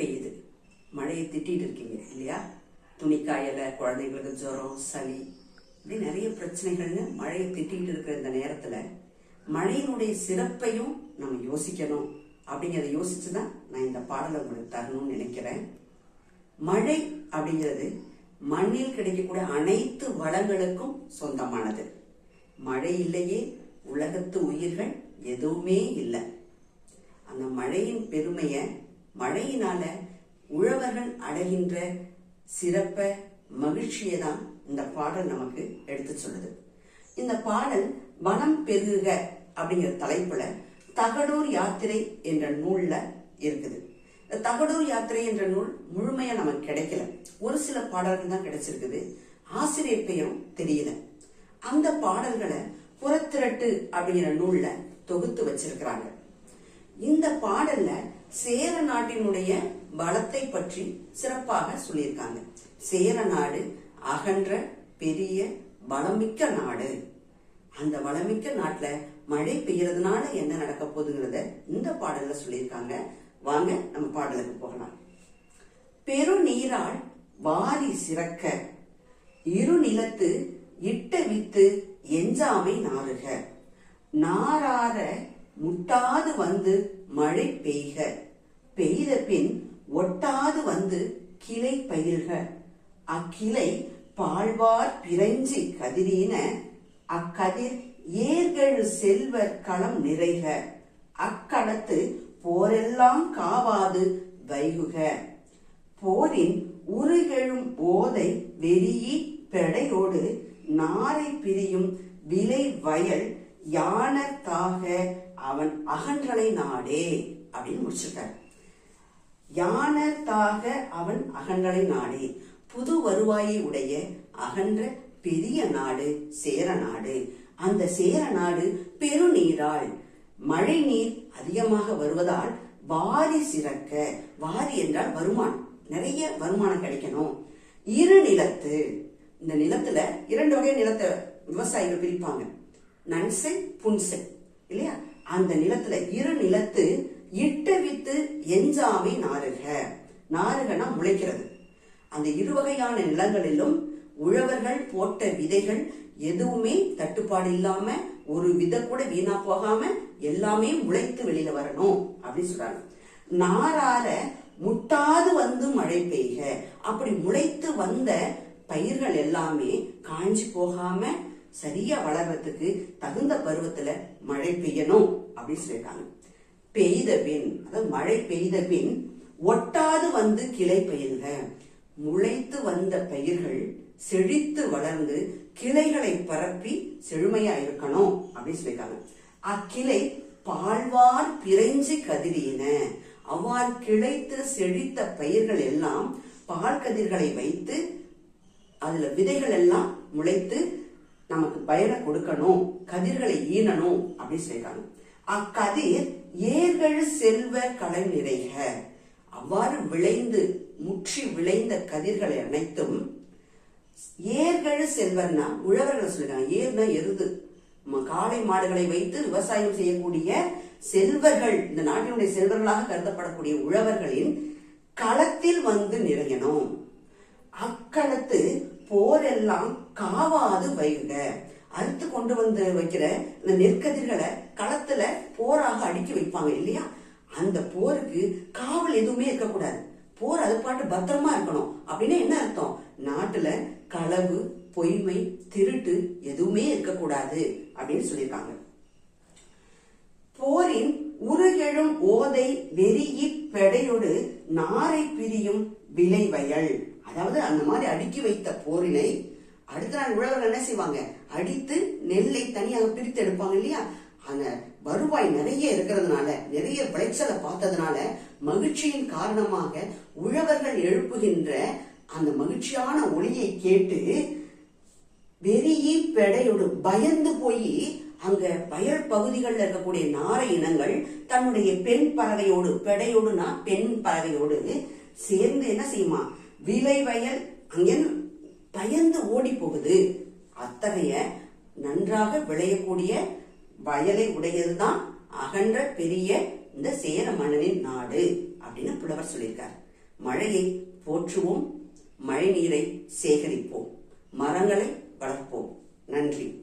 பெய்யுது. மழையை திட்டிட்டு இருக்கீங்க இல்லையா? துணி காயலை குழந்தைங்களுக்கு ஜுரம் சளி இப்படி நிறைய பிரச்சனைகள்னு மழையை திட்டிட்டு இருக்கிற இந்த நேரத்துல மழையினுடைய சிறப்பையும் நம்ம யோசிக்கணும். அப்படிங்கிறத யோசிச்சு தான் நான் இந்த பாடலை உங்களுக்கு தரணும்னு நினைக்கிறேன். மழை அப்படிங்கிறது மண்ணில் கிடைக்கக்கூடிய அனைத்து வளங்களுக்கும் சொந்தமானது. மழை இல்லையே உலகத்து உயிர்கள் எதுவுமே இல்லை. அந்த மழையின் பெருமையை மழையினால உழவர்கள் அடைகின்ற சிறப்ப மகிழ்ச்சியை தான் இந்த பாடல் நமக்கு எடுத்து சொல்லுது. இந்த பாடல் வனம் பெருக அப்படிங்கிற தலைப்புல தகடூர் யாத்திரை என்ற நூல்ல இருக்குது. தகடூர் யாத்திரை என்ற நூல் முழுமையா நமக்கு கிடைக்கல. ஒரு சில பாடல்கள் தான் கிடைச்சிருக்குது. ஆசிரியர் பெயரும் தெரியல. அந்த பாடல்களை புறத்திரட்டு அப்படிங்கிற நூல்ல தொகுத்து வச்சிருக்கிறாங்க. இந்த பாடல்ல சேர நாட்டினுடைய பலத்தை பற்றி சிறப்பாக சொல்லியிருக்காங்க. சேர நாடு அகன்ற பெரிய வளமிக்க நாடு. அந்த வளமிக்க நாட்டுல மழை பெய்யறதுனால என்ன நடக்க போகுதுங்கிறத இந்த பாடல்ல சொல்லியிருக்காங்க. வாங்க நம்ம பாடலுக்கு போகலாம். பெருநீரால் வாரி சிறக்க இரு நிலத்து இட்ட வித்து எஞ்சாமை நாறுக. நாராற முட்டாது வந்து மழை பெய்க. பெய்த பின் ஒட்டாது வந்து கிளை பயிர்க அக்கிளை பாழ்வார் பிறைஞ்சி கதிரீன. அக்கதிர் ஏர்கழு செல்வர் களம் நிறைக. அக்களத்து போரெல்லாம் காவாது வைகுக. போரின் உருகெழும் ஓதை வெறியி பெடையோடு நாரை பிரியும் விலை வயல் யானத்தாக அவன் அகன்றலை நாடே அப்படின்னு முடிச்சிருக்காரு. யானத்தாக அவன் அகன்றலை நாடே. புது வருவாயை உடைய அகன்ற பெரிய நாடு சேர நாடு. அந்த சேர நாடு பெருநீரால் மழை நீர் அதிகமாக வருவதால் வாரி சிறக்க வாரி என்றால் வருமானம். நிறைய வருமானம் கிடைக்கணும். இரு நிலத்து இந்த நிலத்துல இரண்டு வகை நிலத்தை விவசாயிகள் பிரிப்பாங்க. நன்சை புன்சை இல்லையா? அந்த நிலத்துல இரு நிலத்து இட்ட வித்து எஞ்சாவி நாருக நாருகனா முளைக்கிறது. அந்த இரு வகையான நிலங்களிலும் உழவர்கள் போட்ட விதைகள் எதுவுமே தட்டுப்பாடு இல்லாம ஒரு விதை கூட வீணா போகாம எல்லாமே முளைத்து வெளியில வரணும் அப்படின்னு சொல்றாங்க. நாரால முட்டாது வந்து மழை பெய்க. அப்படி முளைத்து வந்த பயிர்கள் எல்லாமே காஞ்சி போகாம சரியா வளர்றதுக்கு தகுந்த பருவத்துல மழை பெய்யணும் அப்படின்னு சொல்லியிருக்காங்க. பெய்த பின் அதாவது மழை பெய்த பின் ஒட்டாது வந்து கிளை பயிர்க முளைத்து வந்த பயிர்கள் செழித்து வளர்ந்து கிளைகளை பரப்பி செழுமையா இருக்கணும் அப்படின்னு சொல்லியிருக்காங்க. அக்கிளை பால்வார் பிரைஞ்சு கதிரின அவ்வாறு கிளைத்து செழித்த பயிர்கள் எல்லாம் பால் கதிர்களை வைத்து அதுல விதைகள் எல்லாம் முளைத்து நமக்கு பயனை கொடுக்கணும் கதிர்களை ஈனணும் அப்படின்னு சொல்லியிருக்காங்க. அக்கதிர் ஏர்கள் செல்வ கலை நிறைக அவ்வாறு விளைந்து முற்றி விளைந்த கதிர்களை அனைத்தும் ஏர்கள் செல்வர்னா உழவர்கள் சொல்லிருக்காங்க ஏர்னா எருது. காளை மாடுகளை வைத்து விவசாயம் செய்யக்கூடிய செல்வர்கள் இந்த நாட்டினுடைய செல்வர்களாக கருதப்படக்கூடிய உழவர்களின் களத்தில் வந்து நிறையணும். அக்களத்து போரெல்லாம் காவாது வைகுக அறுத்து கொண்டு வந்து வைக்கிற இந்த நெற்கதிர்களை களத்துல போராக அடுக்கி வைப்பாங்க இல்லையா? அந்த போருக்கு காவல் எதுவுமே இருக்கக்கூடாது. போர் அது பாட்டு பத்திரமா இருக்கணும். அப்படின்னா என்ன அர்த்தம்? நாட்டுல களவு பொய்மை திருட்டு எதுவுமே இருக்கக்கூடாது அப்படின்னு சொல்லியிருக்காங்க. போரின் உருகெழும் ஓதை வெறியிற் பெடையொடு நாரை பிரியும் விலை வயல் அதாவது அந்த மாதிரி அடுக்கி வைத்த போரினை அடுத்த நாள் உழவர்கள் என்ன செய்வாங்க? அடித்து நெல்லை தனியாக பிரித்து எடுப்பாங்க இல்லையா? அந்த வருவாய் நிறைய இருக்கிறதுனால நிறைய விளைச்சலை பார்த்ததுனால மகிழ்ச்சியின் காரணமாக உழவர்கள் எழுப்புகின்ற அந்த மகிழ்ச்சியான ஒளியை கேட்டு வெறியி பெடையோடு பயந்து போய் அங்க வயல் பகுதிகளில் இருக்கக்கூடிய நாரை இனங்கள் தன்னுடைய பெண் பறவையோடு பெடையோடுனா பெண் பறவையோடு சேர்ந்து என்ன செய்யுமா? விலை வயல் அங்கே பயந்து ஓடி போகுது. அத்தகைய நன்றாக விளையக்கூடிய வயலை உடையதுதான் அகன்ற பெரிய இந்த சேர மன்னனின் நாடு அப்படின்னு புலவர் சொல்லியிருக்கார். மழையை போற்றுவோம் மழை நீரை சேகரிப்போம் மரங்களை வளர்ப்போம். நன்றி.